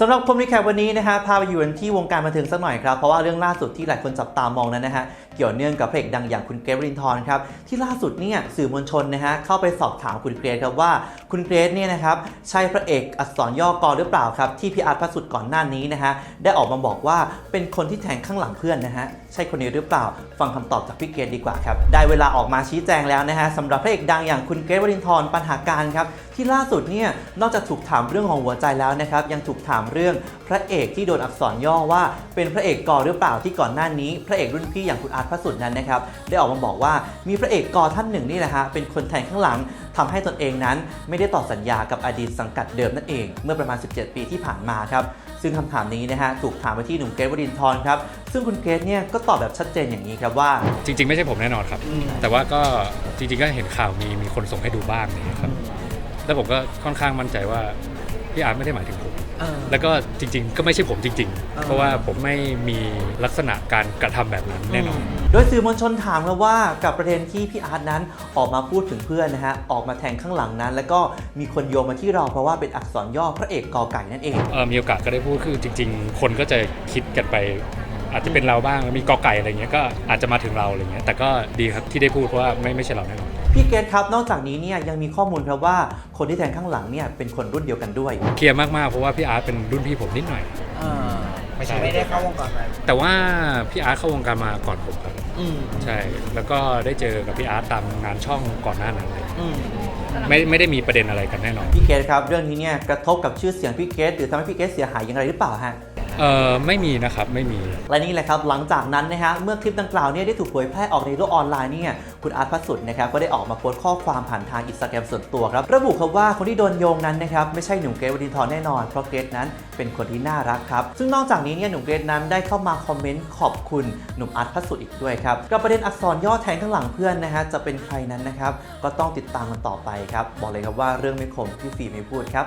สำหรับคมรีแคปวันนี้นะฮะพาไปอยู่กันที่วงการบันเทิงสักหน่อยครับ เพราะว่าเรื่องล่าสุดที่หลายคนจับตามองนั้นนะฮะ เกี่ยวเนื่องกับพระเอกดังอย่างคุณเกรทวรินทร์ครับที่ล่าสุดเนี่ยสื่อมวลชนนะฮะเข้าไปสอบถามคุณเกรทครับว่า คุณเกรทเนี่ยนะครับใช่พระเอกอักษรย่อกอหรือเปล่าครับที่พี่อาร์ตพระสุดก่อนหน้านี้นะฮะได้ออกมาบอกว่าเป็นคนที่แทงข้างหลังเพื่อนนะฮะใช่คนนี้หรือเปล่า ฟังคำตอบจากพี่เกรทดีกว่าครับได้เวลาออกมาชี้แจงแล้วนะฮะสำหรับพระเอกดังอย่างคุณเกรทวรินทร์ปัญหาการครับที่ล่าสุดเนี่ยนอกจากถูกถามเรื่องของหัวใจแล้วนะครับยังถูกถามเรื่องพระเอกที่โดนอักษรย่อว่า เป็นพระเอกกอหรือเปล่าที่ก่อนหน้านี้ พระเอกรุ่นพี่อย่างคุณอาร์ตพระสุดนั้นนะครับได้ออกมาบอกว่ามีพระเอกกอท่านหนึ่งนี่แหละฮะเป็นคนแทงข้างหลังทำให้ตนเองนั้นไม่ได้ต่อสัญญากับอดีตสังกัดเดิมนั่นเอง เมื่อประมาณ 17 ปีที่ผ่านมาครับซึ่งคำถามนี้นะฮะถูกถามไปที่หนุ่มเกรทวรินทร์ครับซึ่งคุณเกรทเนี่ยก็ตอบแบบชัดเจนอย่างนี้ครับว่า จริง ๆ ไม่ใช่ผมแน่นอนครับ แต่ว่าก็จริงๆก็เห็นข่าวมีมีคนส่งให้ดูบ้างนี่ครับแล้วผมก็ค่อนข้างมั่นใจว่าพี่อาร์ตไม่ได้หมายถึงผม แล้วก็จริงๆ ก็ไม่ใช่ผมจริงอ่าๆเพราะว่าผมไม่มีลักษณะการกระทำแบบนั้นแน่นอน โดยสื่อมวลชนถามครับว่ากับประเด็นที่พี่อาร์ตนั้นออกมาพูดถึงเพื่อนนะฮะออกมาแทงข้างหลังนั้น แล้วก็มีคนโยงมาที่เราเพราะว่าเป็นอักษรย่อพระเอกกอไก่นั่นเอง เออมีโอกาสก็ได้พูดคือจริง ๆ คนก็จะคิดกันไป อาจจะเป็นเราบ้างมีกอไก่อะไรเงี้ยก็อาจจะมาถึงเราอะไรเงี้ยแต่ก็ดีครับที่ได้พูดเพราะว่าไม่ไม่ใช่เราแน่นอนพี่เกตครับนอกจากนี้เนี่ยยังมีข้อมูลครับว่าคนที่แทงข้างหลังเนี่ยเป็นคนรุ่นเดียวกันด้วยเคลียร์มากๆเพราะว่าพี่อาร์ตเป็นรุ่นพี่ผมนิดหน่อย ไม่ใช่ไม่ได้เข้าวงการนั้นแต่ว่าพี่อาร์ตเข้าวงการมาก่อนผมครับอืมใช่ แล้วก็ได้เจอกับพี่อาร์ตตามงานช่องก่อนหน้านั้นเลยอืมไม่ไม่ได้มีประเด็นอะไรกันแน่นอนพี่เกตครับเรื่องนี้เนี่ยกระทบกับชื่อเสียงพี่เกตหรือทำให้พี่เกตเสียหายอย่างไรหรือเปล่าฮะ เออไม่มีนะครับไม่มี และนี่แหละครับหลังจากนั้นนะฮะเมื่อคลิปดังกล่าวเนี่ยได้ถูกเผยแพร่ออกในโลกออนไลน์เนี่ยคุณอาร์ตพระสุดนะครับก็ได้ออกมาโพสต์ข้อความผ่านทางอินสตาแกรมส่วนตัวครับระบุครับว่าคนที่โดนโยงนั้นนะครับไม่ใช่หนุ่มเกรทวรินทร์แน่นอน เพราะเกรทนั้นเป็นคนที่น่ารักครับซึ่งนอกจากนี้เนี่ยหนุ่มเกรทนั้นได้เข้ามาคอมเมนต์ขอบคุณหนุ่มอาร์ตพระสุดอีกด้วยครับกับประเด็นอักษรย่อแทงข้างหลังเพื่อนนะฮะจะเป็นใครนั้นนะครับก็ต้องติดตามกันต่อไปครับบอกเลยครับว่าเรื่องไม่คมพี่ฟีไม่พูดครับ